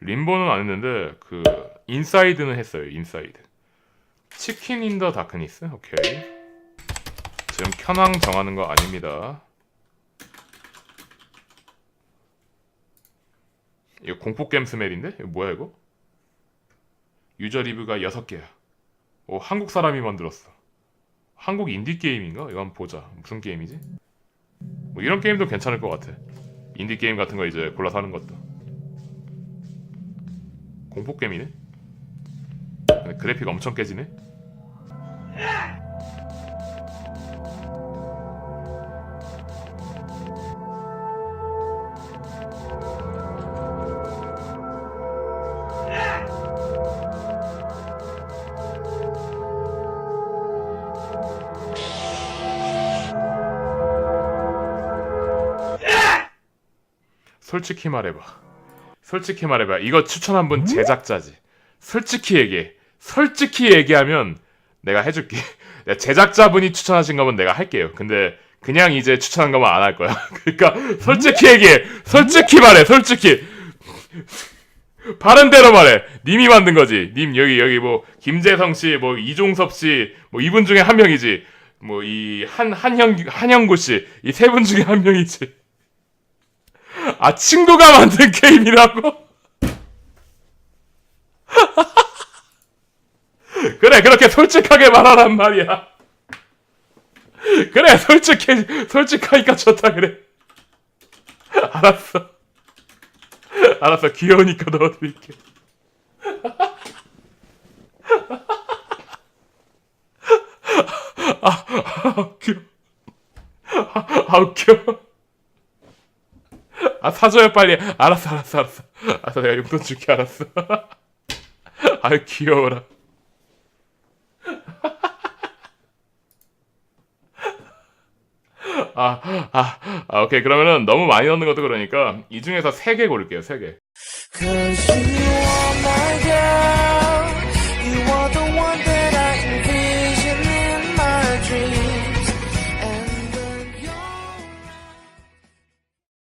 림보는 안 했는데 그 인사이드는 했어요. 인사이드. 치킨 인 더 다크니스. 오케이. 지금 켜낭 정하는 거 아닙니다. 이거 공포 게임 스멜인데? 이거 뭐야 이거? 유저 리뷰가 6개야. 오, 한국 사람이 만들었어. 한국 인디 게임인가? 이거 한번 보자. 무슨 게임이지? 뭐 이런 게임도 괜찮을 것 같아. 인디 게임 같은 거 이제 골라서 하는 것도. 공포 게임이네. 근데 그래픽 엄청 깨지네. 솔직히 말해봐. 솔직히 말해봐. 이거 추천한 분 제작자지. 솔직히 얘기해. 솔직히 얘기하면 내가 해줄게. 제작자분이 추천하신 거면 내가 할게요. 근데 그냥 이제 추천한 거면 안 할 거야. 그러니까 솔직히 얘기해. 솔직히 말해. 솔직히. 바른 대로 말해. 님이 만든 거지. 님 여기 여기 뭐 김재성 씨, 뭐 이종섭 씨, 뭐 이분 중에 한 명이지. 뭐 이 한 한형 한영구 씨, 이 세 분 중에 한 명이지. 아 친구가 만든 게임이라고? 그래 그렇게 솔직하게 말하란 말이야. 그래 솔직해 솔직하니까 좋다 그래. 알았어. 알았어 귀여우니까 넣어드릴게. 아, 아 웃겨. 아, 아 웃겨. 아 사줘요 빨리 알았어 알았어 알았어 알았어 내가 용돈 줄게 알았어 아유 귀여워라 아, 아, 아, 오케이. 그러면은 너무 많이 넣는 것도 그러니까 이 중에서 세개 고를게요. 세 개.